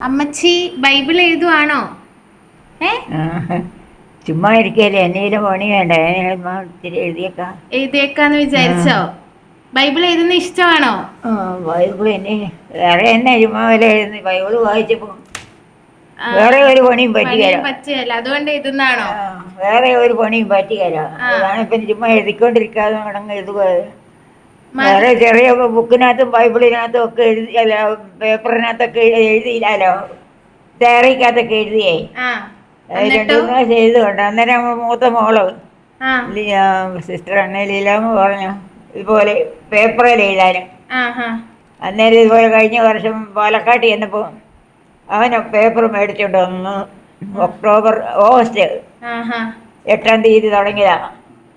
അമ്മച്ചി ബൈബിൾ എഴുതുവാണോ? ഏ? ചുമ്മാ ഇരിക്കല്ലേ എന്തെങ്കിലും പണി വേണ്ട? എഴുതിയേക്കാ ഇത്തിരി എഴുതിയേക്കാം. എഴുതിയേക്കാന്ന് വിചാരിച്ചോ? ബൈബിൾ എഴുതുന്ന ഇഷ്ടമാണോ? ബൈബിൾ എന്നെ വേറെ എന്നെ ചുമ്മാ ബൈബിൾ എഴുതുന്നു? ബൈബിൾ വായിച്ചപ്പോ വേറെ ഒരു പണിയും പറ്റിയല്ല. അതുകൊണ്ട് എഴുതുന്നാണോ? വേറെ ഒരു പണിയും അതാണ് ഇപ്പം ചുമ്മാ എഴുതിക്കൊണ്ടിരിക്കാതെ എഴുതുക വേറെ ചെറിയ ബുക്കിനകത്തും ബൈബിളിനകത്തും ഒക്കെ എഴുതി അല്ല പേപ്പറിനകത്തൊക്കെ എഴുതിയില്ലല്ലോ ഡയറിക്കകത്തൊക്കെ എഴുതിയേ. രണ്ടു പ്രാവശ്യം എഴുതുകൊണ്ട് അന്നേരം മൂത്ത മോൾ സിസ്റ്റർ അണ്ണ ലീലാമ്മ പറഞ്ഞു ഇതുപോലെ പേപ്പറിൽ എഴുതാനും. അന്നേരം ഇതുപോലെ കഴിഞ്ഞ വർഷം പാലക്കാട്ട് ചെന്നപ്പോൾ അവന് പേപ്പർ മേടിച്ചോണ്ട് വന്നു ഒക്ടോബർ ഓഗസ്റ്റ് എട്ടാം തീയതി തുടങ്ങിയതാ.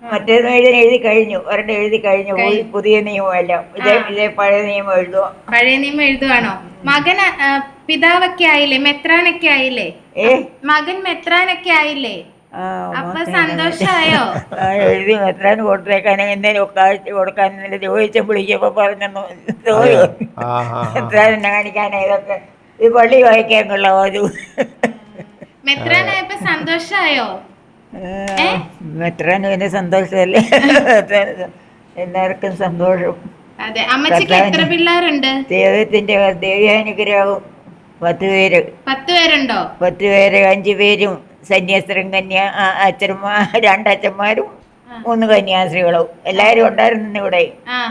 മറ്റേത് എഴുതി എഴുതി കഴിഞ്ഞു. ഒരെണ്ണം എഴുതി കഴിഞ്ഞു. പോയി പുതിയ നിയമമല്ല ഇതേ ഇതേ പഴയ നിയമം എഴുതുക പഴയ നിയമം എഴുതുവാണോ? മകൻ പിതാവൊക്കെ ആയില്ലേ? മെത്രാനൊക്കെ ആയില്ലേ? ഏ? മകൻ മെത്രാനൊക്കെ ആയില്ലേ? അപ്പൊ സന്തോഷായോ എഴുതി മെത്രാൻ കൊടുത്തേക്കാനും എന്തേലും കാഴ്ച കൊടുക്കാൻ ചോദിച്ച. വിളിച്ചപ്പോ പറഞ്ഞു മെത്രാൻ കാണിക്കാനാ ഇതൊക്കെ? ഈ പള്ളി വായിക്കാനുള്ള ഒരു മെത്രാനായപ്പോ സന്തോഷായോ മെത്രാന് പിന്നെ സന്തോഷമല്ലേ എല്ലാവർക്കും സന്തോഷം. അതെ അമ്മച്ചിക്ക് എത്ര പിള്ളേരുണ്ട്? ദൈവത്തിന്റെ ദൈവാനുഗ്രഹവും പത്ത് പേര്. പത്ത് പേരുണ്ടോ? പത്ത് പേര് അഞ്ചു പേരും സന്യാസ്ത്രം കന്യാ അച്ഛന്മാ രണ്ടച്ഛന്മാരും മൂന്ന് കന്യാസ്ത്രീകളും എല്ലാരും ഉണ്ടായിരുന്നു ഇവിടെ.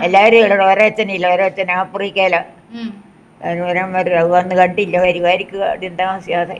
എല്ലാരും ഇവിടെ ഒരച്ഛനില്ല ഒരച്ഛൻ ആഫ്രിക്കയിലാണ് വരാൻ വരും വന്ന് കണ്ടില്ല വരുമായിരിക്കും അവിടെ താമസിയാതെ.